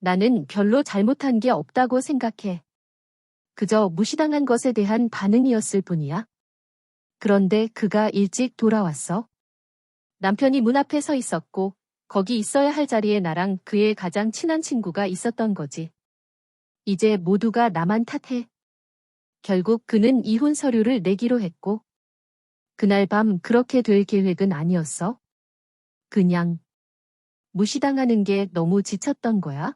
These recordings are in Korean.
나는 별로 잘못한 게 없다고 생각해. 그저 무시당한 것에 대한 반응이었을 뿐이야. 그런데 그가 일찍 돌아왔어. 남편이 문 앞에 서 있었고, 거기 있어야 할 자리에 나랑 그의 가장 친한 친구가 있었던 거지. 이제 모두가 나만 탓해. 결국 그는 이혼 서류를 내기로 했고, 그날 밤 그렇게 될 계획은 아니었어. 그냥 무시당하는 게 너무 지쳤던 거야.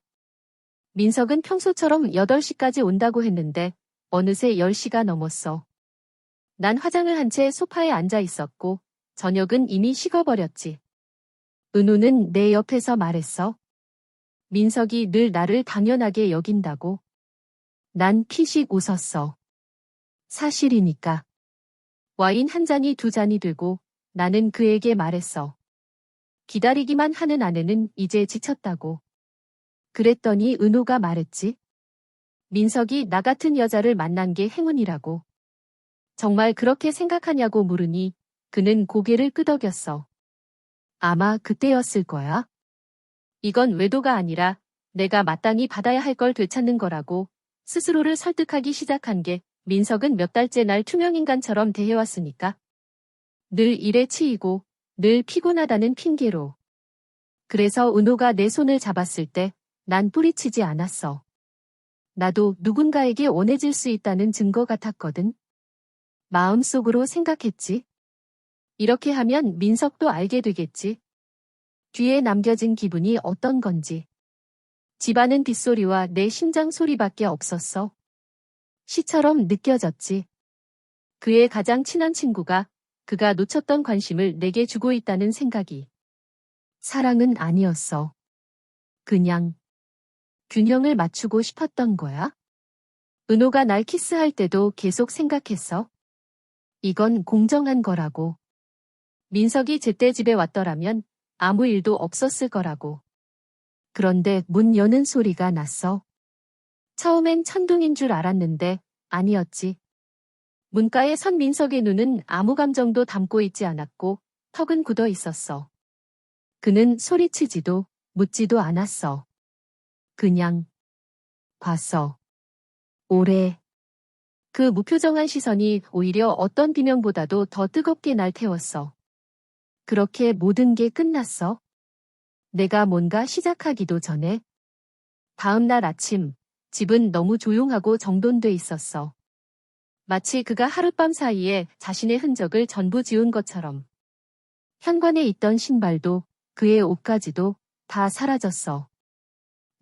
민석은 평소처럼 8시까지 온다고 했는데 어느새 10시가 넘었어. 난 화장을 한 채 소파에 앉아 있었고 저녁은 이미 식어버렸지. 은우는 내 옆에서 말했어. 민석이 늘 나를 당연하게 여긴다고. 난 피식 웃었어. 사실이니까. 와인 한 잔이 두 잔이 되고 나는 그에게 말했어. 기다리기만 하는 아내는 이제 지쳤다고. 그랬더니 은호가 말했지. 민석이 나 같은 여자를 만난 게 행운이라고. 정말 그렇게 생각하냐고 물으니 그는 고개를 끄덕였어. 아마 그때였을 거야. 이건 외도가 아니라 내가 마땅히 받아야 할 걸 되찾는 거라고 스스로를 설득하기 시작한 게 민석은 몇 달째 날 투명인간처럼 대해왔으니까. 늘 일에 치이고 늘 피곤하다는 핑계로. 그래서 은호가 내 손을 잡았을 때 난 뿌리치지 않았어. 나도 누군가에게 원해질 수 있다는 증거 같았거든. 마음속으로 생각했지. 이렇게 하면 민석도 알게 되겠지. 뒤에 남겨진 기분이 어떤 건지. 집안은 빗소리와 내 심장 소리밖에 없었어. 시처럼 느껴졌지. 그의 가장 친한 친구가 그가 놓쳤던 관심을 내게 주고 있다는 생각이. 사랑은 아니었어. 그냥 균형을 맞추고 싶었던 거야. 은호가 날 키스할 때도 계속 생각했어. 이건 공정한 거라고. 민석이 제때 집에 왔더라면 아무 일도 없었을 거라고. 그런데 문 여는 소리가 났어. 처음엔 천둥인 줄 알았는데 아니었지. 문가에 선 민석의 눈은 아무 감정도 담고 있지 않았고 턱은 굳어 있었어. 그는 소리치지도 묻지도 않았어. 그냥 봤어. 오래. 그 무표정한 시선이 오히려 어떤 비명보다도 더 뜨겁게 날 태웠어. 그렇게 모든 게 끝났어. 내가 뭔가 시작하기도 전에. 다음 날 아침, 집은 너무 조용하고 정돈돼 있었어. 마치 그가 하룻밤 사이에 자신의 흔적을 전부 지운 것처럼. 현관에 있던 신발도 그의 옷까지도 다 사라졌어.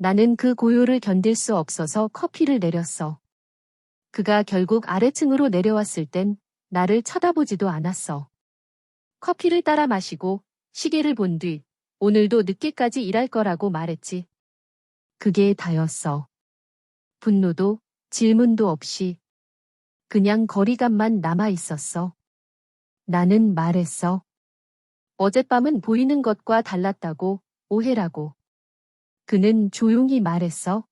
나는 그 고요를 견딜 수 없어서 커피를 내렸어. 그가 결국 아래층으로 내려왔을 땐 나를 쳐다보지도 않았어. 커피를 따라 마시고 시계를 본 뒤 오늘도 늦게까지 일할 거라고 말했지. 그게 다였어. 분노도 질문도 없이 그냥 거리감만 남아 있었어. 나는 말했어. 어젯밤은 보이는 것과 달랐다고 오해라고. 그는 조용히 말했어.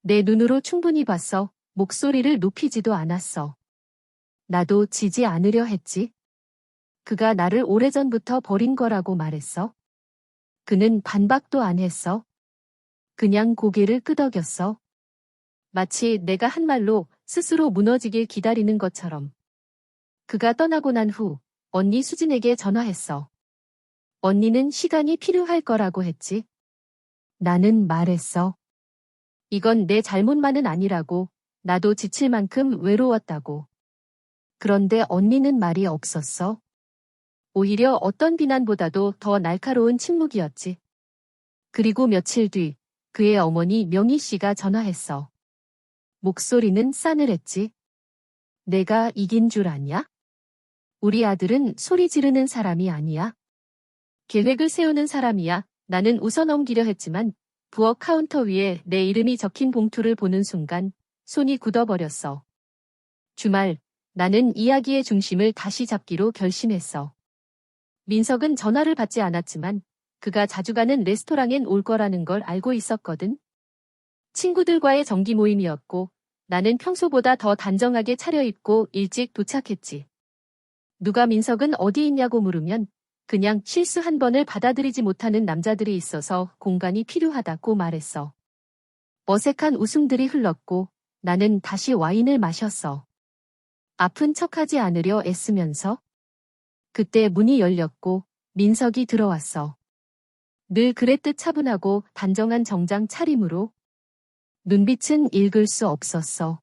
내 눈으로 충분히 봤어. 목소리를 높이지도 않았어. 나도 지지 않으려 했지. 그가 나를 오래전부터 버린 거라고 말했어. 그는 반박도 안 했어. 그냥 고개를 끄덕였어. 마치 내가 한 말로 스스로 무너지길 기다리는 것처럼. 그가 떠나고 난 후 언니 수진에게 전화했어. 언니는 시간이 필요할 거라고 했지. 나는 말했어. 이건 내 잘못만은 아니라고 나도 지칠 만큼 외로웠다고. 그런데 언니는 말이 없었어. 오히려 어떤 비난보다도 더 날카로운 침묵이었지. 그리고 며칠 뒤 그의 어머니 명희 씨가 전화했어. 목소리는 싸늘했지. 내가 이긴 줄 아냐? 우리 아들은 소리 지르는 사람이 아니야. 계획을 세우는 사람이야. 나는 웃어 넘기려 했지만 부엌 카운터 위에 내 이름이 적힌 봉투를 보는 순간 손이 굳어버렸어. 주말 나는 이야기의 중심을 다시 잡기로 결심했어. 민석은 전화를 받지 않았지만 그가 자주 가는 레스토랑엔 올 거라는 걸 알고 있었거든. 친구들과의 정기 모임이었고 나는 평소보다 더 단정하게 차려입고 일찍 도착했지. 누가 민석은 어디 있냐고 물으면 그냥 실수 한 번을 받아들이지 못하는 남자들이 있어서 공간이 필요하다고 말했어. 어색한 웃음들이 흘렀고 나는 다시 와인을 마셨어. 아픈 척하지 않으려 애쓰면서 그때 문이 열렸고 민석이 들어왔어. 늘 그랬듯 차분하고 단정한 정장 차림으로 눈빛은 읽을 수 없었어.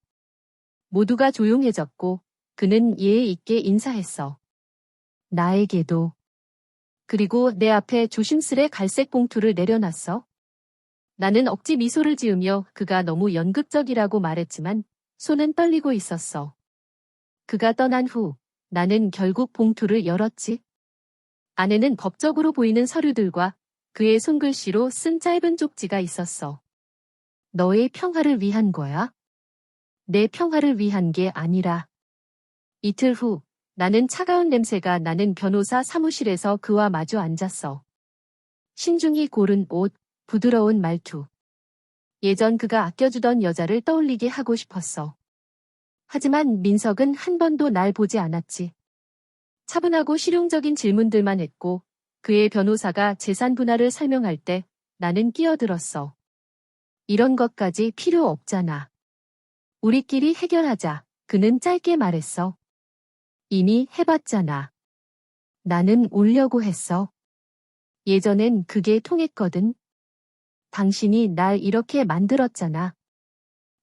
모두가 조용해졌고 그는 예의 있게 인사했어. 나에게도. 그리고 내 앞에 조심스레 갈색 봉투를 내려놨어. 나는 억지 미소를 지으며 그가 너무 연극적이라고 말했지만 손은 떨리고 있었어. 그가 떠난 후 나는 결국 봉투를 열었지. 안에는 법적으로 보이는 서류들과 그의 손글씨로 쓴 짧은 쪽지가 있었어. 너의 평화를 위한 거야? 내 평화를 위한 게 아니라. 이틀 후 나는 차가운 냄새가 나는 변호사 사무실에서 그와 마주 앉았어. 신중히 고른 옷, 부드러운 말투. 예전 그가 아껴주던 여자를 떠올리게 하고 싶었어. 하지만 민석은 한 번도 날 보지 않았지. 차분하고 실용적인 질문들만 했고 그의 변호사가 재산 분할을 설명할 때 나는 끼어들었어. 이런 것까지 필요 없잖아. 우리끼리 해결하자. 그는 짧게 말했어. 이미 해봤잖아. 나는 울려고 했어. 예전엔 그게 통했거든. 당신이 날 이렇게 만들었잖아.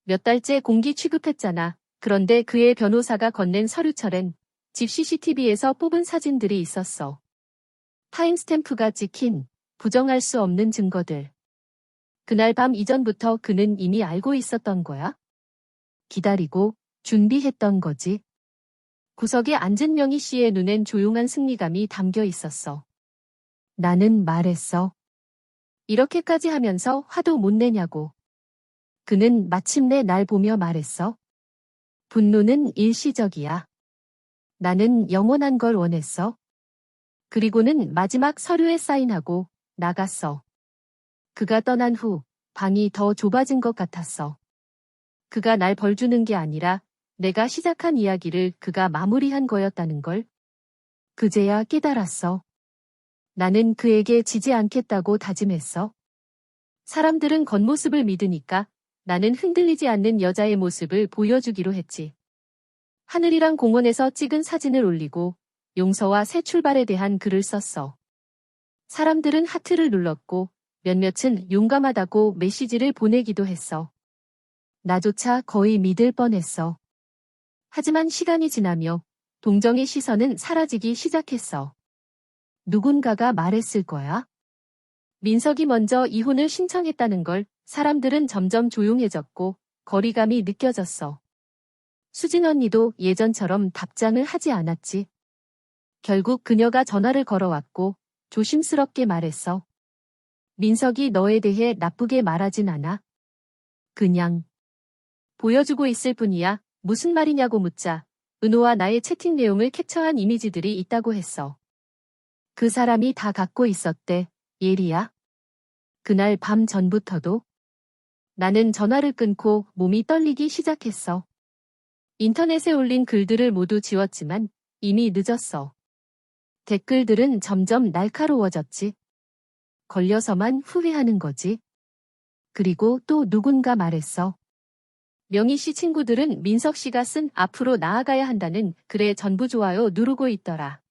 몇 달째 공기 취급했잖아. 그런데 그의 변호사가 건넨 서류철엔 집 CCTV에서 뽑은 사진들이 있었어. 타임스탬프가 찍힌 부정할 수 없는 증거들. 그날 밤 이전부터 그는 이미 알고 있었던 거야? 기다리고 준비했던 거지. 구석에 앉은 명희 씨의 눈엔 조용한 승리감이 담겨 있었어. 나는 말했어. 이렇게까지 하면서 화도 못 내냐고. 그는 마침내 날 보며 말했어. 분노는 일시적이야. 나는 영원한 걸 원했어. 그리고는 마지막 서류에 사인하고 나갔어. 그가 떠난 후 방이 더 좁아진 것 같았어. 그가 날 벌주는 게 아니라 내가 시작한 이야기를 그가 마무리한 거였다는 걸. 그제야 깨달았어. 나는 그에게 지지 않겠다고 다짐했어. 사람들은 겉모습을 믿으니까 나는 흔들리지 않는 여자의 모습을 보여주기로 했지. 하늘이랑 공원에서 찍은 사진을 올리고 용서와 새 출발에 대한 글을 썼어. 사람들은 하트를 눌렀고 몇몇은 용감하다고 메시지를 보내기도 했어. 나조차 거의 믿을 뻔했어. 하지만 시간이 지나며 동정의 시선은 사라지기 시작했어. 누군가가 말했을 거야? 민석이 먼저 이혼을 신청했다는 걸 사람들은 점점 조용해졌고 거리감이 느껴졌어. 수진 언니도 예전처럼 답장을 하지 않았지. 결국 그녀가 전화를 걸어왔고 조심스럽게 말했어. 민석이 너에 대해 나쁘게 말하진 않아. 그냥 보여주고 있을 뿐이야. 무슨 말이냐고 묻자 은호와 나의 채팅 내용을 캡처한 이미지들이 있다고 했어. 그 사람이 다 갖고 있었대. 예리야. 그날 밤 전부터도 나는 전화를 끊고 몸이 떨리기 시작했어. 인터넷에 올린 글들을 모두 지웠지만 이미 늦었어. 댓글들은 점점 날카로워졌지. 걸려서만 후회하는 거지. 그리고 또 누군가 말했어. 명희 씨 친구들은 민석 씨가 쓴 앞으로 나아가야 한다는 글에 전부 좋아요 누르고 있더라.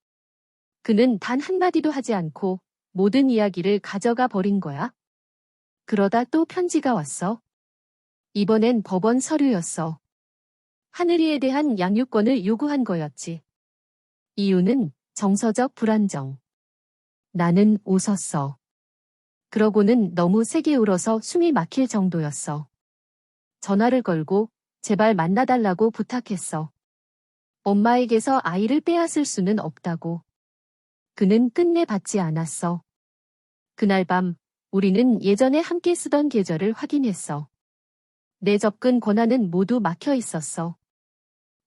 그는 단 한마디도 하지 않고 모든 이야기를 가져가 버린 거야. 그러다 또 편지가 왔어. 이번엔 법원 서류였어. 하늘이에 대한 양육권을 요구한 거였지. 이유는 정서적 불안정. 나는 웃었어. 그러고는 너무 세게 울어서 숨이 막힐 정도였어. 전화를 걸고 제발 만나달라고 부탁했어. 엄마에게서 아이를 빼앗을 수는 없다고. 그는 끝내 받지 않았어. 그날 밤 우리는 예전에 함께 쓰던 계절을 확인했어. 내 접근 권한은 모두 막혀 있었어.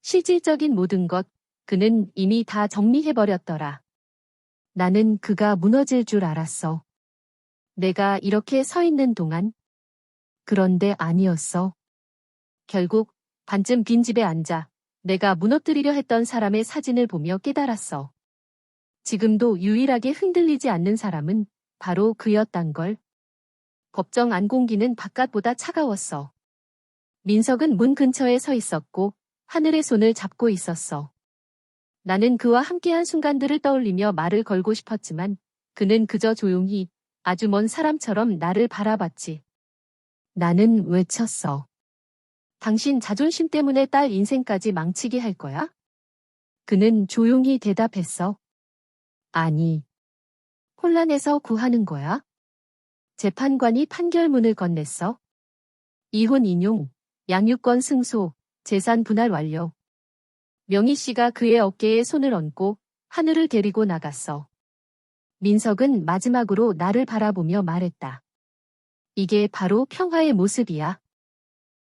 실질적인 모든 것, 그는 이미 다 정리해버렸더라. 나는 그가 무너질 줄 알았어. 내가 이렇게 서 있는 동안. 그런데 아니었어. 결국 반쯤 빈 집에 앉아 내가 무너뜨리려 했던 사람의 사진을 보며 깨달았어. 지금도 유일하게 흔들리지 않는 사람은 바로 그였단 걸. 법정 안공기는 바깥보다 차가웠어. 민석은 문 근처에 서 있었고 하늘의 손을 잡고 있었어. 나는 그와 함께한 순간들을 떠올리며 말을 걸고 싶었지만 그는 그저 조용히 아주 먼 사람처럼 나를 바라봤지. 나는 외쳤어. 당신 자존심 때문에 딸 인생까지 망치게 할 거야? 그는 조용히 대답했어. 아니. 혼란에서 구하는 거야? 재판관이 판결문을 건넸어. 이혼 인용, 양육권 승소, 재산 분할 완료. 명희 씨가 그의 어깨에 손을 얹고 하늘을 데리고 나갔어. 민석은 마지막으로 나를 바라보며 말했다. 이게 바로 평화의 모습이야.